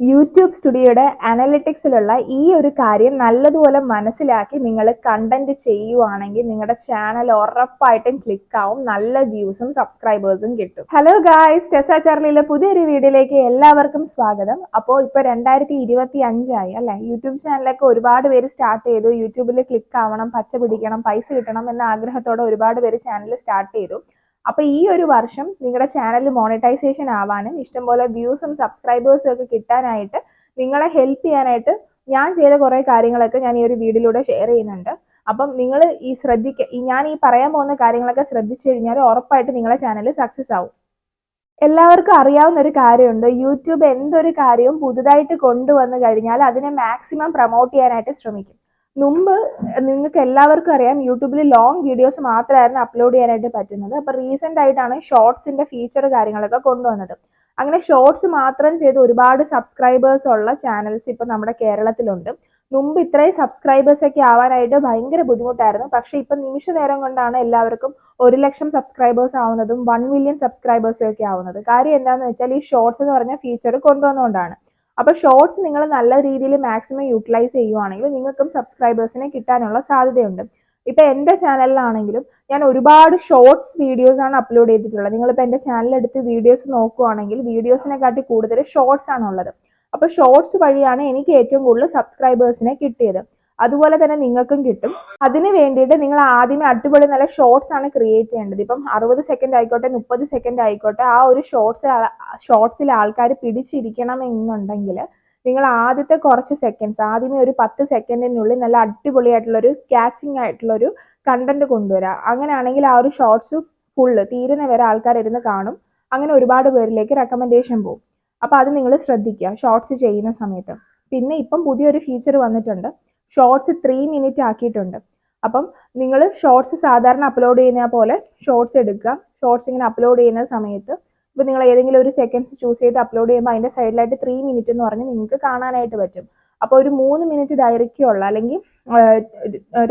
YouTube സ്റ്റുഡിയോയുടെ അനലിറ്റിക്സിലുള്ള ഈ ഒരു കാര്യം നല്ലതുപോലെ മനസ്സിലാക്കി നിങ്ങൾ കണ്ടന്റ് ചെയ്യുവാണെങ്കിൽ നിങ്ങളുടെ ചാനൽ ഉറപ്പായിട്ടും ക്ലിക്ക് ആവും നല്ല വ്യൂസും സബ്സ്ക്രൈബേഴ്സും കിട്ടും. ഹലോ ഗായ്സ് ടെസ ചാർലിയിലെ പുതിയൊരു വീഡിയോയിലേക്ക് എല്ലാവർക്കും സ്വാഗതം. അപ്പോൾ ഇപ്പോൾ രണ്ടായിരത്തി ഇരുപത്തി അഞ്ചായി അല്ലെ യൂട്യൂബ് ചാനലൊക്കെ ഒരുപാട് പേര് സ്റ്റാർട്ട് ചെയ്തു. യൂട്യൂബിൽ ക്ലിക്ക് ആവണം പച്ച പിടിക്കണം പൈസ കിട്ടണം എന്ന ആഗ്രഹത്തോടെ ഒരുപാട് പേര് ചാനൽ സ്റ്റാർട്ട് ചെയ്തു. അപ്പൊ ഈ ഒരു വർഷം നിങ്ങളുടെ ചാനൽ മോണിറ്റൈസേഷൻ ആവാനും ഇഷ്ടംപോലെ വ്യൂസും സബ്സ്ക്രൈബേഴ്സും ഒക്കെ കിട്ടാനായിട്ട് നിങ്ങളെ ഹെൽപ്പ് ചെയ്യാനായിട്ട് ഞാൻ ചെയ്ത കുറേ കാര്യങ്ങളൊക്കെ ഞാൻ ഈ ഒരു വീഡിയോയിലൂടെ ഷെയർ ചെയ്യുന്നുണ്ട്. അപ്പം നിങ്ങൾ ഈ ശ്രദ്ധിക്ക ഞാൻ ഈ പറയാൻ പോകുന്ന കാര്യങ്ങളൊക്കെ ശ്രദ്ധിച്ചു കഴിഞ്ഞാൽ ഉറപ്പായിട്ട് നിങ്ങളുടെ ചാനൽ സക്സസ് ആവും. എല്ലാവർക്കും അറിയാവുന്ന ഒരു കാര്യമുണ്ട് യൂട്യൂബ് എന്തൊരു കാര്യവും പുതുതായിട്ട് കൊണ്ടുവന്നു കഴിഞ്ഞാൽ അതിനെ മാക്സിമം പ്രൊമോട്ട് ചെയ്യാനായിട്ട് ശ്രമിക്കും. മുമ്പ് നിങ്ങൾക്ക് എല്ലാവർക്കും അറിയാം യൂട്യൂബിൽ ലോങ് വീഡിയോസ് മാത്രമായിരുന്നു അപ്ലോഡ് ചെയ്യാനായിട്ട് പറ്റുന്നത്. അപ്പോൾ റീസെന്റ് ആയിട്ടാണ് ഷോർട്സിന്റെ ഫീച്ചർ കാര്യങ്ങളൊക്കെ കൊണ്ടുവന്നത്. അങ്ങനെ ഷോർട്സ് മാത്രം ചെയ്ത് ഒരുപാട് സബ്സ്ക്രൈബേഴ്സ് ഉള്ള ചാനൽസ് ഇപ്പം നമ്മുടെ കേരളത്തിലുണ്ട്. മുമ്പ് ഇത്രയും സബ്സ്ക്രൈബേഴ്സ് ഒക്കെ ആവാനായിട്ട് ഭയങ്കര ബുദ്ധിമുട്ടായിരുന്നു. പക്ഷേ ഇപ്പം നിമിഷ നേരം കൊണ്ടാണ് എല്ലാവർക്കും ഒരു ലക്ഷം സബ്സ്ക്രൈബേഴ്സ് ആവുന്നതും വൺ മില്യൺ സബ്സ്ക്രൈബേഴ്സും ഒക്കെ ആവുന്നത്. കാര്യം എന്താണെന്ന് വെച്ചാൽ ഈ ഷോർട്സ് എന്ന് പറഞ്ഞ ഫീച്ചർ കൊണ്ടുവന്നുകൊണ്ടാണ് അപ്പോൾ ഷോർട്സ് നിങ്ങൾ നല്ല രീതിയിൽ മാക്സിമം യൂട്ടിലൈസ് ചെയ്യുവാണെങ്കിൽ നിങ്ങൾക്കും സബ്സ്ക്രൈബേഴ്സിനെ കിട്ടാനുള്ള സാധ്യതയുണ്ട്. ഇപ്പൊ എന്റെ ചാനലിലാണെങ്കിലും ഞാൻ ഒരുപാട് ഷോർട്സ് വീഡിയോസ് ആണ് അപ്ലോഡ് ചെയ്തിട്ടുള്ളത്. നിങ്ങളിപ്പോൾ എന്റെ ചാനലെടുത്ത് വീഡിയോസ് നോക്കുവാണെങ്കിൽ വീഡിയോസിനെക്കാട്ടി കൂടുതൽ ഷോർട്സ് ആണുള്ളത്. അപ്പോൾ ഷോർട്സ് വഴിയാണ് എനിക്ക് ഏറ്റവും കൂടുതൽ സബ്സ്ക്രൈബേഴ്സിനെ കിട്ടിയത്. അതുപോലെ തന്നെ നിങ്ങൾക്കും കിട്ടും. അതിന് വേണ്ടിയിട്ട് നിങ്ങൾ ആദ്യമേ അടിപൊളി നല്ല ഷോർട്സ് ആണ് ക്രിയേറ്റ് ചെയ്യേണ്ടത്. ഇപ്പം അറുപത് സെക്കൻഡ് ആയിക്കോട്ടെ മുപ്പത് സെക്കൻഡ് ആയിക്കോട്ടെ ആ ഒരു ഷോർട്സ് ഷോർട്സിൽ ആൾക്കാർ പിടിച്ചിരിക്കണം എന്നുണ്ടെങ്കിൽ നിങ്ങൾ ആദ്യത്തെ കുറച്ച് സെക്കൻഡ്സ് ആദ്യമേ ഒരു പത്ത് സെക്കൻഡിനുള്ളിൽ നല്ല അടിപൊളിയായിട്ടുള്ളൊരു ക്യാച്ചിങ് ആയിട്ടുള്ള ഒരു കണ്ടന്റ് കൊണ്ടുവരാം. അങ്ങനെയാണെങ്കിൽ ആ ഒരു ഷോർട്സ് ഫുള്ള് തീരുന്ന വരെ ആൾക്കാർ ഇരുന്ന് കാണും. അങ്ങനെ ഒരുപാട് പേരിലേക്ക് റെക്കമെൻഡേഷൻ പോകും അപ്പോൾ അത് നിങ്ങൾ ശ്രദ്ധിക്കുക ഷോർട്സ് ചെയ്യുന്ന സമയത്ത്. പിന്നെ ഇപ്പം പുതിയൊരു ഫീച്ചർ വന്നിട്ടുണ്ട്. ഷോർട്സ് ത്രീ മിനിറ്റ് ആക്കിയിട്ടുണ്ട്. അപ്പം നിങ്ങൾ ഷോർട്സ് സാധാരണ അപ്ലോഡ് ചെയ്യുന്ന പോലെ ഷോർട്സ് എടുക്കുക. ഷോർട്സ് ഇങ്ങനെ അപ്ലോഡ് ചെയ്യുന്ന സമയത്ത് ഇപ്പോൾ നിങ്ങൾ ഏതെങ്കിലും ഒരു സെക്കൻഡ്സ് ചൂസ് ചെയ്ത് അപ്ലോഡ് ചെയ്യുമ്പോൾ അതിന്റെ സൈഡിലായിട്ട് ത്രീ മിനിറ്റ് എന്ന് പറഞ്ഞ് നിങ്ങൾക്ക് കാണാനായിട്ട് പറ്റും. അപ്പോൾ ഒരു മൂന്ന് മിനിറ്റ് ദൈർഘ്യമുള്ള അല്ലെങ്കിൽ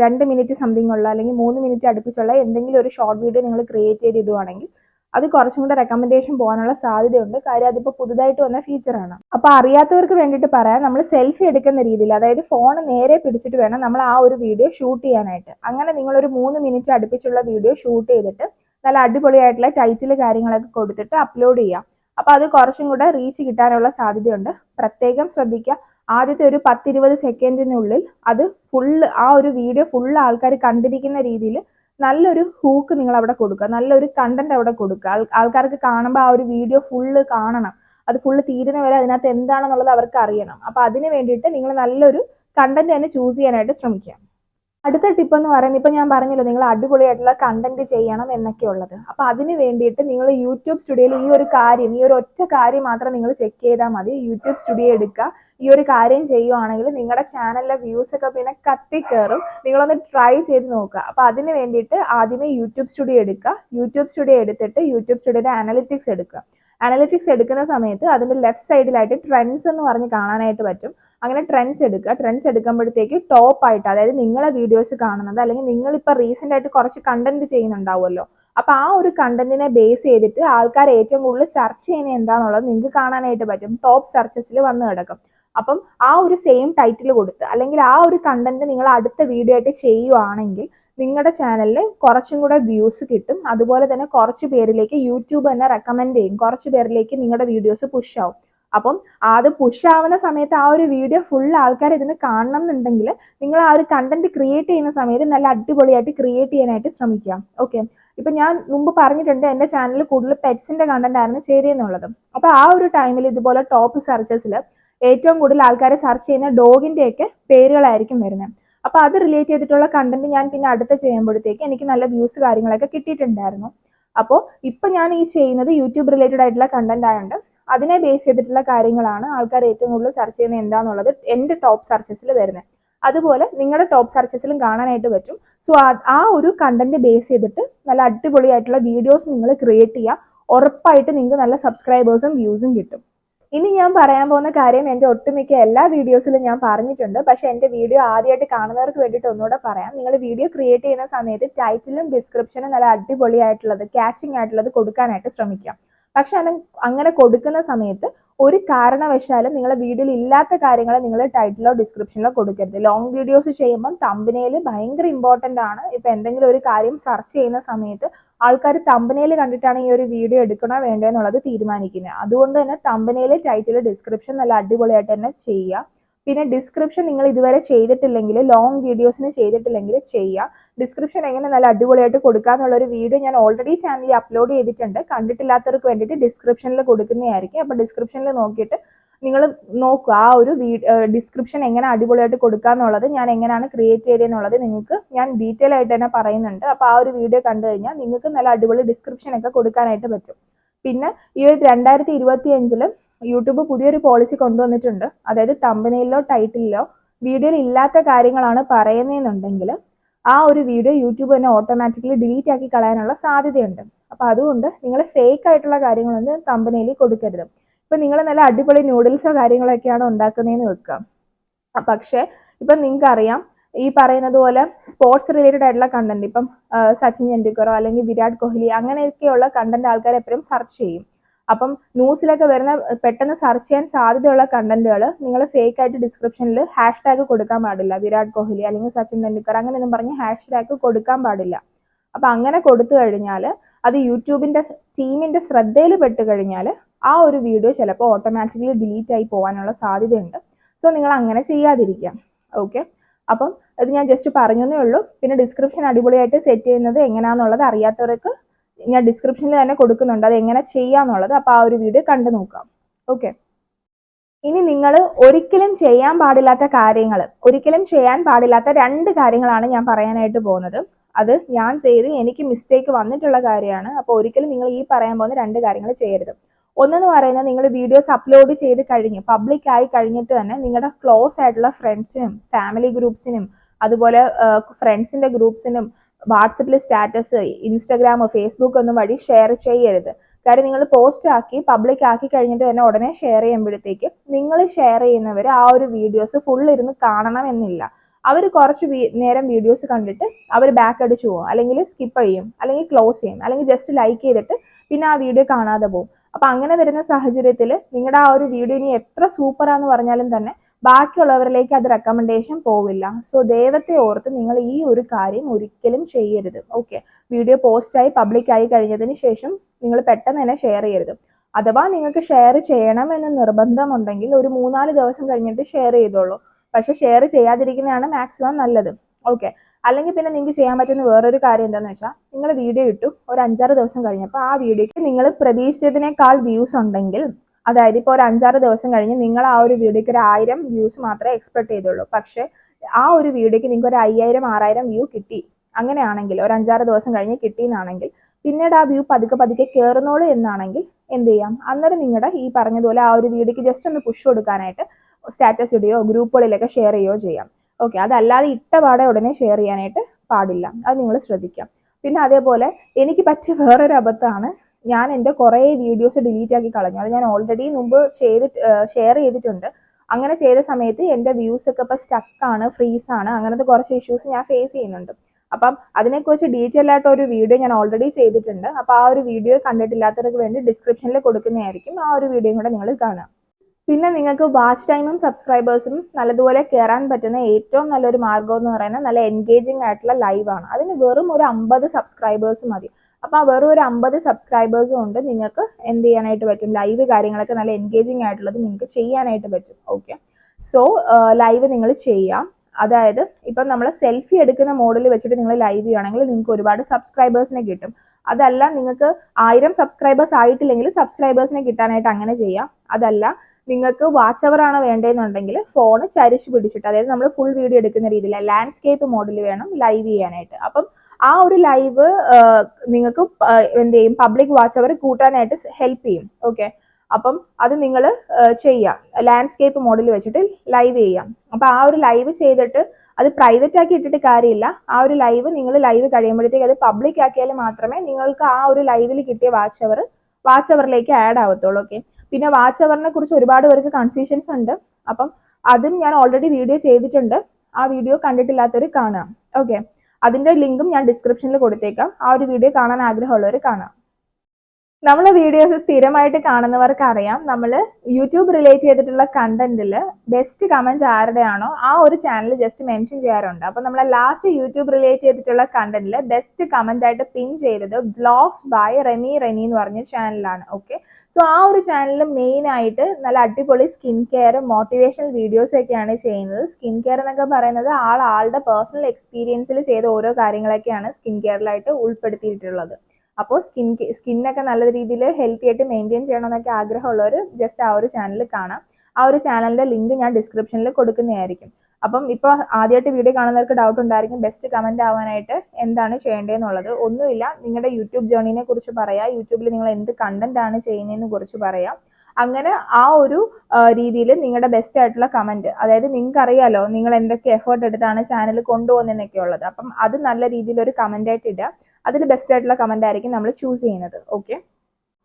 രണ്ട് മിനിറ്റ് സംതിങ് ഉള്ള അല്ലെങ്കിൽ മൂന്ന് മിനിറ്റ് അടുപ്പിച്ചുള്ള എന്തെങ്കിലും ഒരു ഷോർട്ട് വീഡിയോ നിങ്ങൾ ക്രിയേറ്റ് ചെയ്ത് ഇടുവാണെങ്കിൽ അത് കുറച്ചും കൂടെ റെക്കമെൻഡേഷൻ പോകാനുള്ള സാധ്യതയുണ്ട്. കാര്യം അതിപ്പോൾ പുതുതായിട്ട് വന്ന ഫീച്ചറാണ് അപ്പോൾ അറിയാത്തവർക്ക് വേണ്ടിയിട്ട് പറയാം നമ്മൾ സെൽഫി എടുക്കുന്ന രീതിയിൽ അതായത് ഫോൺ നേരെ പിടിച്ചിട്ട് വേണം നമ്മൾ ആ ഒരു വീഡിയോ ഷൂട്ട് ചെയ്യാനായിട്ട്. അങ്ങനെ നിങ്ങളൊരു മൂന്ന് മിനിറ്റ് അടുപ്പിച്ചുള്ള വീഡിയോ ഷൂട്ട് ചെയ്തിട്ട് നല്ല അടിപൊളിയായിട്ടുള്ള ടൈറ്റിൽ കാര്യങ്ങളൊക്കെ കൊടുത്തിട്ട് അപ്ലോഡ് ചെയ്യാം. അപ്പോൾ അത് കുറച്ചും കൂടെ റീച്ച് കിട്ടാനുള്ള സാധ്യതയുണ്ട്. പ്രത്യേകം ശ്രദ്ധിക്കുക. ആദ്യത്തെ ഒരു പത്തിരുപത് സെക്കൻഡിനുള്ളിൽ അത് ഫുള്ള് ആ ഒരു വീഡിയോ ഫുള്ള് ആൾക്കാർ കണ്ടിരിക്കുന്ന രീതിയിൽ നല്ലൊരു ഹൂക്ക് നിങ്ങൾ അവിടെ കൊടുക്കുക. നല്ലൊരു കണ്ടന്റ് അവിടെ കൊടുക്കുക. ആൾക്കാർക്ക് കാണുമ്പോൾ ആ ഒരു വീഡിയോ ഫുള്ള് കാണണം. അത് ഫുള്ള് തീരുന്ന വരെ അതിനകത്ത് എന്താണെന്നുള്ളത് അവർക്ക് അറിയണം. അപ്പോൾ അതിന് വേണ്ടിയിട്ട് നിങ്ങൾ നല്ലൊരു കണ്ടന്റ് തന്നെ ചൂസ് ചെയ്യാനായിട്ട് ശ്രമിക്കുക. അടുത്ത ടിപ്പ് എന്ന് പറയുന്നത് ഇപ്പൊ ഞാൻ പറഞ്ഞല്ലോ നിങ്ങൾ അടിപൊളിയായിട്ടുള്ള കണ്ടന്റ് ചെയ്യണം എന്നൊക്കെ ഉള്ളത്. അപ്പൊ അതിന് വേണ്ടിയിട്ട് നിങ്ങൾ യൂട്യൂബ് സ്റ്റുഡിയോയിൽ ഈ ഒരു കാര്യം ഈ ഒരു ഒറ്റ കാര്യം മാത്രം നിങ്ങൾ ചെക്ക് ചെയ്താൽ മതി. യൂട്യൂബ് സ്റ്റുഡിയോ എടുക്കുക. ഈ ഒരു കാര്യം ചെയ്യുവാണെങ്കിൽ നിങ്ങളുടെ ചാനലിലെ വ്യൂസ് ഒക്കെ പിന്നെ കത്തിക്കയറും നിങ്ങളൊന്ന് ട്രൈ ചെയ്ത് നോക്കുക. അപ്പൊ അതിന് വേണ്ടിയിട്ട് ആദ്യമേ യൂട്യൂബ് സ്റ്റുഡിയോ എടുക്കുക. യൂട്യൂബ് സ്റ്റുഡിയോ എടുത്തിട്ട് യൂട്യൂബ് സ്റ്റുഡിയോയുടെ അനലിറ്റിക്സ് എടുക്കുക. അനലിറ്റിക്സ് എടുക്കുന്ന സമയത്ത് അതിന്റെ ലെഫ്റ്റ് സൈഡിലായിട്ട് ട്രെൻഡ്സ് എന്ന് പറഞ്ഞ് കാണാനായിട്ട് പറ്റും. അങ്ങനെ ട്രെൻഡ്സ് എടുക്കുക. ട്രെൻഡ്സ് എടുക്കുമ്പോഴത്തേക്ക് ടോപ്പ് ആയിട്ട് അതായത് നിങ്ങളെ വീഡിയോസ് കാണുന്നത് അല്ലെങ്കിൽ നിങ്ങൾ ഇപ്പൊ റീസെന്റ് ആയിട്ട് കുറച്ച് കണ്ടന്റ് ചെയ്യുന്നുണ്ടാവുമല്ലോ. അപ്പൊ ആ ഒരു കണ്ടന്റിനെ ബേസ് ചെയ്തിട്ട് ആൾക്കാർ ഏറ്റവും കൂടുതൽ സെർച്ച് ചെയ്യുന്നത് എന്താണെന്നുള്ളത് നിങ്ങൾക്ക് കാണാനായിട്ട് പറ്റും. ടോപ്പ് സെർച്ചസിൽ വന്ന് കിടക്കും. അപ്പം ആ ഒരു സെയിം ടൈറ്റിൽ കൊടുത്ത് അല്ലെങ്കിൽ ആ ഒരു കണ്ടന്റ് നിങ്ങൾ അടുത്ത വീഡിയോ ആയിട്ട് ചെയ്യുവാണെങ്കിൽ നിങ്ങളുടെ ചാനലിൽ കുറച്ചും കൂടെ വ്യൂസ് കിട്ടും. അതുപോലെ തന്നെ കുറച്ച് പേരിലേക്ക് യൂട്യൂബ് തന്നെ റെക്കമെൻഡ് ചെയ്യും. കുറച്ച് പേരിലേക്ക് നിങ്ങളുടെ വീഡിയോസ് പുഷ് ആവും. അപ്പം അത് പുഷ് ആവുന്ന സമയത്ത് ആ ഒരു വീഡിയോ ഫുൾ ആൾക്കാർ ഇതിന് കാണണം എന്നുണ്ടെങ്കിൽ നിങ്ങൾ ആ ഒരു കണ്ടന്റ് ക്രിയേറ്റ് ചെയ്യുന്ന സമയത്ത് നല്ല അടിപൊളിയായിട്ട് ക്രിയേറ്റ് ചെയ്യാനായിട്ട് ശ്രമിക്കുക. ഓക്കെ ഇപ്പൊ ഞാൻ മുമ്പ് പറഞ്ഞിട്ടുണ്ട് എന്റെ ചാനലിൽ കൂടുതൽ പെറ്റ്സിന്റെ കണ്ടന്റ് ആയിരുന്നു ചെയ്തെന്നുള്ളത് അപ്പൊ ആ ഒരു ടൈമിൽ ഇതുപോലെ ടോപ്പ് സെർച്ചസിൽ ഏറ്റവും കൂടുതൽ ആൾക്കാരെ സെർച്ച് ചെയ്യുന്ന ഡോഗിന്റെ ഒക്കെ പേരുകളായിരിക്കും വരുന്നത്. അപ്പോൾ അത് റിലേറ്റ് ചെയ്തിട്ടുള്ള കണ്ടന്റ് ഞാൻ പിന്നെ അടുത്ത ചെയ്യുമ്പോഴത്തേക്ക് എനിക്ക് നല്ല വ്യൂസ് കാര്യങ്ങളൊക്കെ കിട്ടിയിട്ടുണ്ടായിരുന്നു. അപ്പോൾ ഇപ്പൊ ഞാൻ ഈ ചെയ്യുന്നത് യൂട്യൂബ് റിലേറ്റഡ് ആയിട്ടുള്ള കണ്ടന്റ് ആയതുകൊണ്ട് അതിനെ ബേസ് ചെയ്തിട്ടുള്ള കാര്യങ്ങളാണ് ആൾക്കാർ ഏറ്റവും കൂടുതൽ സെർച്ച് ചെയ്യുന്നത് എന്താണെന്നുള്ളത് എന്റെ ടോപ്പ് സെർച്ചസിൽ വരുന്നത്. അതുപോലെ നിങ്ങളുടെ ടോപ്പ് സെർച്ചസിലും കാണാനായിട്ട് പറ്റും. സോ ആ ഒരു കണ്ടന്റ് ബേസ് ചെയ്തിട്ട് നല്ല അടിപൊളിയായിട്ടുള്ള വീഡിയോസ് നിങ്ങൾ ക്രിയേറ്റ് ചെയ്യുക ഉറപ്പായിട്ട് നിങ്ങൾക്ക് നല്ല സബ്സ്ക്രൈബേഴ്സും വ്യൂസും കിട്ടും. ഇനി ഞാൻ പറയാൻ പോകുന്ന കാര്യം എന്റെ ഒട്ടുമിക്ക എല്ലാ വീഡിയോസിലും ഞാൻ പറഞ്ഞിട്ടുണ്ട്. പക്ഷേ എന്റെ വീഡിയോ ആദ്യമായിട്ട് കാണുന്നവർക്ക് വേണ്ടിയിട്ട് ഒന്നുകൂടെ പറയാം. നിങ്ങൾ വീഡിയോ ക്രിയേറ്റ് ചെയ്യുന്ന സമയത്ത് ടൈറ്റിലും ഡിസ്ക്രിപ്ഷനും നല്ല അടിപൊളിയായിട്ടുള്ളത് ക്യാച്ചിങ് ആയിട്ടുള്ളത് കൊടുക്കാനായിട്ട് ശ്രമിക്കാം. പക്ഷെ അങ്ങനെ കൊടുക്കുന്ന സമയത്ത് ഒരു കാരണവശാലും നിങ്ങളുടെ വീഡിയോയിൽ ഇല്ലാത്ത കാര്യങ്ങൾ നിങ്ങൾ ടൈറ്റിലോ ഡിസ്ക്രിപ്ഷനിലോ കൊടുക്കരുത്. ലോങ് വീഡിയോസ് ചെയ്യുമ്പോൾ തമ്പനയിൽ ഭയങ്കര ഇമ്പോർട്ടന്റ് ആണ്. ഇപ്പം എന്തെങ്കിലും ഒരു കാര്യം സെർച്ച് ചെയ്യുന്ന സമയത്ത് ആൾക്കാർ തമ്പനയിൽ കണ്ടിട്ടാണ് ഈ ഒരു വീഡിയോ എടുക്കണോ വേണ്ടോ എന്നുള്ളത് തീരുമാനിക്കുന്നത്. അതുകൊണ്ട് തന്നെ തമ്പനയിൽ ടൈറ്റിൽ ഡിസ്ക്രിപ്ഷൻ നല്ല അടിപൊളിയായിട്ട് തന്നെ ചെയ്യുക. പിന്നെ ഡിസ്ക്രിപ്ഷൻ നിങ്ങൾ ഇതുവരെ ചെയ്തിട്ടില്ലെങ്കിൽ ലോങ് വീഡിയോസിന് ചെയ്തിട്ടില്ലെങ്കിൽ ചെയ്യുക ഡിസ്ക്രിപ്ഷൻ എങ്ങനെ നല്ല അടിപൊളിയായിട്ട് കൊടുക്കുക ഒരു വീഡിയോ ഞാൻ ഓൾറെഡി ചാനലിൽ അപ്ലോഡ് ചെയ്തിട്ടുണ്ട്. കണ്ടിട്ടില്ലാത്തവർക്ക് വേണ്ടിയിട്ട് ഡിസ്ക്രിപ്ഷനിൽ കൊടുക്കുന്നതായിരിക്കും. അപ്പോൾ ഡിസ്ക്രിപ്ഷനിൽ നോക്കിയിട്ട് നിങ്ങൾ നോക്കുക ആ ഒരു ഡിസ്ക്രിപ്ഷൻ എങ്ങനെ അടിപൊളിയായിട്ട് കൊടുക്കുക എന്നുള്ളത് ഞാൻ എങ്ങനെയാണ് ക്രിയേറ്റ് ചെയ്തതെന്നുള്ളത് നിങ്ങൾക്ക് ഞാൻ ഡീറ്റെയിൽ ആയിട്ട് തന്നെ പറയുന്നുണ്ട്. അപ്പോൾ ആ ഒരു വീഡിയോ കണ്ടു കഴിഞ്ഞാൽ നിങ്ങൾക്ക് നല്ല അടിപൊളി ഡിസ്ക്രിപ്ഷൻ ഒക്കെ കൊടുക്കാനായിട്ട് പറ്റും. പിന്നെ ഈ ഒരു രണ്ടായിരത്തി ഇരുപത്തി അഞ്ചിൽ യൂട്യൂബ് പുതിയൊരു പോളിസി കൊണ്ടുവന്നിട്ടുണ്ട്. അതായത് തമ്പനയിലോ ടൈറ്റിലോ വീഡിയോയിൽ ഇല്ലാത്ത കാര്യങ്ങളാണ് പറയുന്നതെന്നുണ്ടെങ്കിൽ ആ ഒരു വീഡിയോ യൂട്യൂബ് തന്നെ ഓട്ടോമാറ്റിക്കലി ഡിലീറ്റ് ആക്കി കളയാനുള്ള സാധ്യതയുണ്ട്. അപ്പോൾ അതുകൊണ്ട് നിങ്ങൾ ഫേക്ക് ആയിട്ടുള്ള കാര്യങ്ങളൊന്നും കമ്പനിയിൽ കൊടുക്കരുത്. ഇപ്പം നിങ്ങൾ നല്ല അടിപൊളി നൂഡിൽസോ കാര്യങ്ങളൊക്കെയാണ് ഉണ്ടാക്കുന്നതെന്ന് വെക്കുക പക്ഷേ ഇപ്പം നിങ്ങൾക്കറിയാം ഈ പറയുന്നത് പോലെ സ്പോർട്സ് റിലേറ്റഡ് ആയിട്ടുള്ള കണ്ടന്റ് ഇപ്പം സച്ചിൻ ടെണ്ടുൽക്കറോ അല്ലെങ്കിൽ വിരാട് കോഹ്ലി അങ്ങനെയൊക്കെയുള്ള കണ്ടന്റ് ആൾക്കാർ എപ്പോഴും സെർച്ച് ചെയ്യും. അപ്പം ന്യൂസിലൊക്കെ വരുന്ന പെട്ടെന്ന് സെർച്ച് ചെയ്യാൻ സാധ്യതയുള്ള കണ്ടന്റുകൾ നിങ്ങൾ ഫേക്ക് ആയിട്ട് ഡിസ്ക്രിപ്ഷനിൽ ഹാഷ് ടാഗ് കൊടുക്കാൻ പാടില്ല. വിരാട് കോഹ്ലി അല്ലെങ്കിൽ സച്ചിൻ ടെണ്ടുൽക്കർ അങ്ങനെയൊന്നും പറഞ്ഞ് ഹാഷ് ടാഗ് കൊടുക്കാൻ പാടില്ല. അപ്പം അങ്ങനെ കൊടുത്തു കഴിഞ്ഞാൽ അത് യൂട്യൂബിന്റെ ടീമിന്റെ ശ്രദ്ധയിൽ പെട്ട് കഴിഞ്ഞാൽ ആ ഒരു വീഡിയോ ചിലപ്പോൾ ഓട്ടോമാറ്റിക്കലി ഡിലീറ്റ് ആയി പോകാനുള്ള സാധ്യതയുണ്ട്. സോ നിങ്ങൾ അങ്ങനെ ചെയ്യാതിരിക്കാം ഓക്കെ അപ്പം ഇത് ഞാൻ ജസ്റ്റ് പറഞ്ഞതേ ഉള്ളൂ. പിന്നെ ഡിസ്ക്രിപ്ഷൻ അടിപൊളിയായിട്ട് സെറ്റ് ചെയ്യുന്നത് എങ്ങനെയാണെന്നുള്ളത് അറിയാത്തവർക്ക് ഞാൻ ഡിസ്ക്രിപ്ഷനിൽ തന്നെ കൊടുക്കുന്നുണ്ട്. അത് എങ്ങനെ ചെയ്യാന്നുള്ളത് അപ്പോൾ ആ ഒരു വീഡിയോ കണ്ടു നോക്കാം. ഓക്കെ ഇനി നിങ്ങൾ ഒരിക്കലും ചെയ്യാൻ പാടില്ലാത്ത കാര്യങ്ങൾ ഒരിക്കലും ചെയ്യാൻ പാടില്ലാത്ത രണ്ട് കാര്യങ്ങളാണ് ഞാൻ പറയാനായിട്ട് പോകുന്നത്. അത് ഞാൻ ചെയ്ത് എനിക്ക് മിസ്റ്റേക്ക് വന്നിട്ടുള്ള കാര്യമാണ്. അപ്പോൾ ഒരിക്കലും നിങ്ങൾ ഈ പറയാൻ പോകുന്ന രണ്ട് കാര്യങ്ങൾ ചെയ്യരുത്. ഒന്നെന്ന് പറയുന്നത് നിങ്ങൾ വീഡിയോസ് അപ്ലോഡ് ചെയ്ത് കഴിഞ്ഞ് പബ്ലിക് ആയി കഴിഞ്ഞിട്ട് തന്നെ നിങ്ങളുടെ ക്ലോസ് ആയിട്ടുള്ള ഫ്രണ്ട്സിനും ഫാമിലി ഗ്രൂപ്പ്സിനും അതുപോലെ ഫ്രണ്ട്സിന്റെ ഗ്രൂപ്പ്സിനും വാട്സപ്പിൽ സ്റ്റാറ്റസ് ഇൻസ്റ്റഗ്രാമോ ഫേസ്ബുക്ക് ഒന്നും വഴി ഷെയർ ചെയ്യരുത്. കാര്യം നിങ്ങൾ പോസ്റ്റ് ആക്കി പബ്ലിക് ആക്കി കഴിഞ്ഞിട്ട് തന്നെ ഉടനെ ഷെയർ ചെയ്യുമ്പോഴത്തേക്ക് നിങ്ങൾ ഷെയർ ചെയ്യുന്നവർ ആ ഒരു വീഡിയോസ് ഫുൾ ഇരുന്ന് കാണണമെന്നില്ല. അവർ കുറച്ച് നേരം വീഡിയോസ് കണ്ടിട്ട് അവർ ബാക്ക് അടിച്ചു പോകും അല്ലെങ്കിൽ സ്കിപ്പ് ചെയ്യും അല്ലെങ്കിൽ ക്ലോസ് ചെയ്യും അല്ലെങ്കിൽ ജസ്റ്റ് ലൈക്ക് ചെയ്തിട്ട് പിന്നെ ആ വീഡിയോ കാണാതെ പോകും അപ്പൊ അങ്ങനെ വരുന്ന സാഹചര്യത്തിൽ നിങ്ങളുടെ ആ ഒരു വീഡിയോ ഇനി എത്ര സൂപ്പറാന്ന് പറഞ്ഞാലും തന്നെ ബാക്കിയുള്ളവരിലേക്ക് അത് റെക്കമെൻഡേഷൻ പോവില്ല. സോ ദൈവത്തെ ഓർത്ത് നിങ്ങൾ ഈ ഒരു കാര്യം ഒരിക്കലും ചെയ്യരുത്. ഓക്കെ വീഡിയോ പോസ്റ്റായി പബ്ലിക്കായി കഴിഞ്ഞതിന് ശേഷം നിങ്ങൾ പെട്ടെന്ന് തന്നെ ഷെയർ ചെയ്യരുത്. അഥവാ നിങ്ങൾക്ക് ഷെയർ ചെയ്യണം ചെയ്യണമെന്ന് നിർബന്ധമുണ്ടെങ്കിൽ ഒരു മൂന്നാൽ ദിവസം കഴിഞ്ഞിട്ട് ഷെയർ ചെയ്തോളൂ. പക്ഷെ ഷെയർ ചെയ്യാതിരിക്കുന്നതാണ് മാക്സിമം നല്ലത്. ഓക്കെ അല്ലെങ്കിൽ പിന്നെ നിങ്ങൾക്ക് ചെയ്യാൻ പറ്റുന്ന വേറൊരു കാര്യം എന്താണെന്ന് വെച്ചാൽ നിങ്ങൾ വീഡിയോ ഇട്ടു ഒരു അഞ്ചാറ് ദിവസം കഴിഞ്ഞപ്പോൾ ആ വീഡിയോക്ക് നിങ്ങൾ പ്രതീക്ഷിച്ചതിനേക്കാൾ വ്യൂസ് ഉണ്ടെങ്കിൽ അതായത് ഇപ്പോൾ ഒരു അഞ്ചാറ് ദിവസം കഴിഞ്ഞ് നിങ്ങൾ ആ ഒരു വീഡിയോക്ക് ഒരു ആയിരം വ്യൂസ് മാത്രമേ എക്സ്പെക്ട് ചെയ്തുള്ളൂ. പക്ഷേ ആ ഒരു വീഡിയോക്ക് നിങ്ങൾക്ക് ഒരു അയ്യായിരം ആറായിരം വ്യൂ കിട്ടി. അങ്ങനെയാണെങ്കിൽ ഒരു അഞ്ചാറ് ദിവസം കഴിഞ്ഞ് കിട്ടിയെന്നാണെങ്കിൽ പിന്നീട് ആ വ്യൂ പതുക്കെ പതുക്കെ കയറുന്നോളൂ എന്നാണെങ്കിൽ എന്ത് ചെയ്യാം? അന്നേരം നിങ്ങളുടെ ഈ പറഞ്ഞതുപോലെ ആ ഒരു വീഡിയോക്ക് ജസ്റ്റ് ഒന്ന് പുഷ് കൊടുക്കാനായിട്ട് സ്റ്റാറ്റസ് ഇടുകയോ ഗ്രൂപ്പുകളിലൊക്കെ ഷെയർ ചെയ്യുകയോ ചെയ്യാം. ഓക്കെ അതല്ലാതെ ഇട്ട പാടെ ഉടനെ ഷെയർ ചെയ്യാനായിട്ട് പാടില്ല. അത് നിങ്ങൾ ശ്രദ്ധിക്കാം. പിന്നെ അതേപോലെ എനിക്ക് പറ്റിയ വേറൊരു അബദ്ധമാണ് ഞാൻ എന്റെ കുറേ വീഡിയോസ് ഡിലീറ്റ് ആക്കി കളഞ്ഞു. അത് ഞാൻ ഓൾറെഡി മുമ്പ് ചെയ്ത് ഷെയർ ചെയ്തിട്ടുണ്ട്. അങ്ങനെ ചെയ്ത സമയത്ത് എന്റെ വ്യൂസ് ഒക്കെ ഇപ്പോൾ സ്റ്റക്കാണ് ഫ്രീസാണ് അങ്ങനത്തെ കുറച്ച് ഇഷ്യൂസ് ഞാൻ ഫേസ് ചെയ്യുന്നുണ്ട്. അപ്പം അതിനെക്കുറിച്ച് ഡീറ്റെയിൽ ആയിട്ട് ഒരു വീഡിയോ ഞാൻ ഓൾറെഡി ചെയ്തിട്ടുണ്ട്. അപ്പോൾ ആ ഒരു വീഡിയോ കണ്ടിട്ടില്ലാത്തവർക്ക് വേണ്ടി ഡിസ്ക്രിപ്ഷനിൽ കൊടുക്കുന്നതായിരിക്കും ആ ഒരു വീഡിയോയും കൂടെ നിങ്ങൾ കാണാം പിന്നെ നിങ്ങൾക്ക് വാച്ച് ടൈമും സബ്സ്ക്രൈബേഴ്സും നല്ലതുപോലെ കയറാൻ പറ്റുന്ന ഏറ്റവും നല്ലൊരു മാർഗം എന്ന് പറയുന്നത് നല്ല എൻഗേജിംഗ് ആയിട്ടുള്ള ലൈവാണ് അതിന് വെറും ഒരു അമ്പത് സബ്സ്ക്രൈബേഴ്സ് മതി. അപ്പോൾ വെറും ഒരു അമ്പത് സബ്സ്ക്രൈബേഴ്സും ഉണ്ട്. നിങ്ങൾക്ക് എന്ത് ചെയ്യാനായിട്ട് പറ്റും? ലൈവ് കാര്യങ്ങളൊക്കെ നല്ല എൻഗേജിങ് ആയിട്ടുള്ളത് നിങ്ങൾക്ക് ചെയ്യാനായിട്ട് പറ്റും. ഓക്കെ സോ ലൈവ് നിങ്ങൾ ചെയ്യാം. അതായത് ഇപ്പം നമ്മൾ സെൽഫി എടുക്കുന്ന മോഡിൽ വെച്ചിട്ട് നിങ്ങൾ ലൈവ് ചെയ്യുകയാണെങ്കിൽ നിങ്ങൾക്ക് ഒരുപാട് സബ്സ്ക്രൈബേഴ്സിനെ കിട്ടും. അതല്ല നിങ്ങൾക്ക് ആയിരം സബ്സ്ക്രൈബേഴ്സ് ആയിട്ടില്ലെങ്കിൽ സബ്സ്ക്രൈബേഴ്സിനെ കിട്ടാനായിട്ട് അങ്ങനെ ചെയ്യാം. അതല്ല നിങ്ങൾക്ക് വാച്ച് അവർ ആണ് വേണ്ടതെന്നുണ്ടെങ്കിൽ ഫോൺ ചരിച്ച് പിടിച്ചിട്ട് അതായത് നമ്മൾ ഫുൾ വീഡിയോ എടുക്കുന്ന രീതിയിൽ ലാൻഡ്സ്കേപ്പ് മോഡിൽ വേണം ലൈവ് ചെയ്യാനായിട്ട്. അപ്പം ആ ഒരു ലൈവ് നിങ്ങൾക്ക് എന്ത് ചെയ്യും? പബ്ലിക് വാച്ച് അവർ കൂട്ടാനായിട്ട് ഹെൽപ്പ് ചെയ്യും. ഓക്കെ അപ്പം അത് നിങ്ങൾ ചെയ്യാം. ലാൻഡ്സ്കേപ്പ് മോഡൽ വെച്ചിട്ട് ലൈവ് ചെയ്യാം. അപ്പം ആ ഒരു ലൈവ് ചെയ്തിട്ട് അത് പ്രൈവറ്റ് ആക്കി ഇട്ടിട്ട് കാര്യമില്ല. ആ ഒരു ലൈവ് നിങ്ങൾ ലൈവ് കഴിയുമ്പോഴത്തേക്ക് അത് പബ്ലിക് ആക്കിയാൽ മാത്രമേ നിങ്ങൾക്ക് ആ ഒരു ലൈവിൽ കിട്ടിയ വാച്ച് അവർ വാച്ച് അവറിലേക്ക് ആഡ് ആവത്തുള്ളൂ. ഓക്കെ പിന്നെ വാച്ച് അവറിനെ കുറിച്ച് ഒരുപാട് പേർക്ക് കൺഫ്യൂഷൻസ് ഉണ്ട്. അപ്പം അതും ഞാൻ ഓൾറെഡി വീഡിയോ ചെയ്തിട്ടുണ്ട്. ആ വീഡിയോ കണ്ടിട്ടില്ലാത്തവർ കാണാം. ഓക്കെ അതിന്റെ ലിങ്കും ഞാൻ ഡിസ്ക്രിപ്ഷനിൽ കൊടുത്തേക്കാം. ആ ഒരു വീഡിയോ കാണാൻ ആഗ്രഹമുള്ളവർ കാണാം. നമ്മൾ വീഡിയോസ് സ്ഥിരമായിട്ട് കാണുന്നവർക്ക് അറിയാം. നമ്മൾ യൂട്യൂബ് റിലേറ്റ് ചെയ്തിട്ടുള്ള കണ്ടന്റിൽ ബെസ്റ്റ് കമന്റ് ആരുടെയാണോ ആ ഒരു ചാനൽ ജസ്റ്റ് മെൻഷൻ ചെയ്യാറുണ്ട്. അപ്പൊ നമ്മൾ ലാസ്റ്റ് യൂട്യൂബ് റിലേറ്റ് ചെയ്തിട്ടുള്ള കണ്ടന്റിൽ ബെസ്റ്റ് കമന്റ് ആയിട്ട് പിൻ ചെയ്തത് ബ്ലോഗ്സ് ബൈ റെനി റെനി എന്ന് പറഞ്ഞ ചാനലാണ് ഓക്കെ സോ ആ ഒരു ചാനൽ മെയിൻ ആയിട്ട് നല്ല അടിപൊളി സ്കിൻ കെയർ മോട്ടിവേഷണൽ വീഡിയോസ് ഒക്കെയാണ് ചെയ്യുന്നത്. സ്കിൻ കെയർ എന്നൊക്കെ പറയുന്നത് ആൾ ആളുടെ പേഴ്സണൽ എക്സ്പീരിയൻസിൽ ചെയ്ത ഓരോ കാര്യങ്ങളൊക്കെയാണ് സ്കിൻ കെയറിലായിട്ട് ഉൾപ്പെടുത്തിയിട്ടുള്ളത്. അപ്പോൾ സ്കിൻ സ്കിന്നൊക്കെ നല്ല രീതിയിൽ ഹെൽത്തി ആയിട്ട് മെയിന്റെയിൻ ചെയ്യണമെന്നൊക്കെ ആഗ്രഹമുള്ളവർ ജസ്റ്റ് ആ ഒരു ചാനൽ കാണാം. ആ ഒരു ചാനലിന്റെ ലിങ്ക് ഞാൻ ഡിസ്ക്രിപ്ഷനിൽ കൊടുക്കുന്നതായിരിക്കും. അപ്പം ഇപ്പോൾ ആദ്യമായിട്ട് വീഡിയോ കാണുന്നവർക്ക് ഡൗട്ട് ഉണ്ടായിരിക്കും ബെസ്റ്റ് കമന്റ് ആവാനായിട്ട് എന്താണ് ചെയ്യേണ്ടതെന്നുള്ളത്. ഒന്നുമില്ല നിങ്ങളുടെ യൂട്യൂബ് ജേർണിനെ കുറിച്ച് പറയാം യൂട്യൂബിൽ നിങ്ങൾ എന്ത് കണ്ടന്റ് ആണ് ചെയ്യുന്നതെന്ന് കുറിച്ച് പറയാം. അങ്ങനെ ആ ഒരു രീതിയിൽ നിങ്ങളുടെ ബെസ്റ്റ് ആയിട്ടുള്ള കമന്റ് അതായത് നിങ്ങൾക്ക് അറിയാലോ നിങ്ങൾ എന്തൊക്കെ എഫേർട്ട് എടുത്താണ് ചാനൽ കൊണ്ടുപോകുന്നതെന്നൊക്കെ ഉള്ളത്. അപ്പം അത് നല്ല രീതിയിൽ ഒരു കമന്റ് ആയിട്ട് ഇടുക. അതിൽ ബെസ്റ്റ് ആയിട്ടുള്ള കമന്റ് ആയിരിക്കും നമ്മൾ ചൂസ് ചെയ്യുന്നത്. ഓക്കെ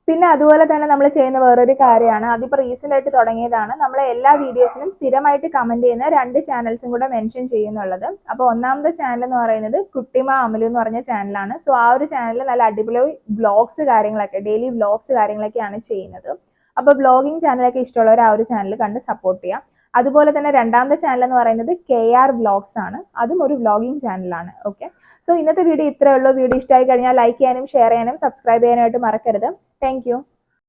പിന്നെ അതുപോലെ തന്നെ നമ്മൾ ചെയ്യുന്ന വേറൊരു കാര്യമാണ്. അതിപ്പോൾ റീസെന്റ് ആയിട്ട് തുടങ്ങിയതാണ്. നമ്മൾ എല്ലാ വീഡിയോസിനും സ്ഥിരമായിട്ട് കമന്റ് ചെയ്യുന്ന രണ്ട് ചാനൽസും കൂടെ മെൻഷൻ ചെയ്യുന്നുള്ളത്. അപ്പോൾ ഒന്നാമത്തെ ചാനൽ എന്ന് പറയുന്നത് കുട്ടിമ അമലു എന്ന് പറഞ്ഞ ചാനലാണ് സോ ആ ഒരു ചാനലിൽ നല്ല അടിപൊളി വ്ലോഗ്സ് കാര്യങ്ങളൊക്കെ ഡെയിലി വ്ലോഗ്സ് കാര്യങ്ങളൊക്കെയാണ് ചെയ്യുന്നത്. അപ്പോൾ ബ്ലോഗിംഗ് ചാനലൊക്കെ ഇഷ്ടമുള്ളവർ ആ ഒരു ചാനൽ കണ്ട് സപ്പോർട്ട് ചെയ്യാം. അതുപോലെ തന്നെ രണ്ടാമത്തെ ചാനൽ എന്ന് പറയുന്നത് കെ ആർ വ്ലോഗ്സ് ആണ്. അതും ഒരു വ്ലോഗിംഗ് ചാനലാണ് ഓക്കെ സോ ഇന്നത്തെ വീഡിയോ ഇത്രയേ ഉള്ളൂ. വീഡിയോ ഇഷ്ടമായി കഴിഞ്ഞാൽ ലൈക്ക് ചെയ്യാനും ഷെയർ ചെയ്യാനും സബ്സ്ക്രൈബ് ചെയ്യാനായിട്ട് മറക്കരുത്. താങ്ക്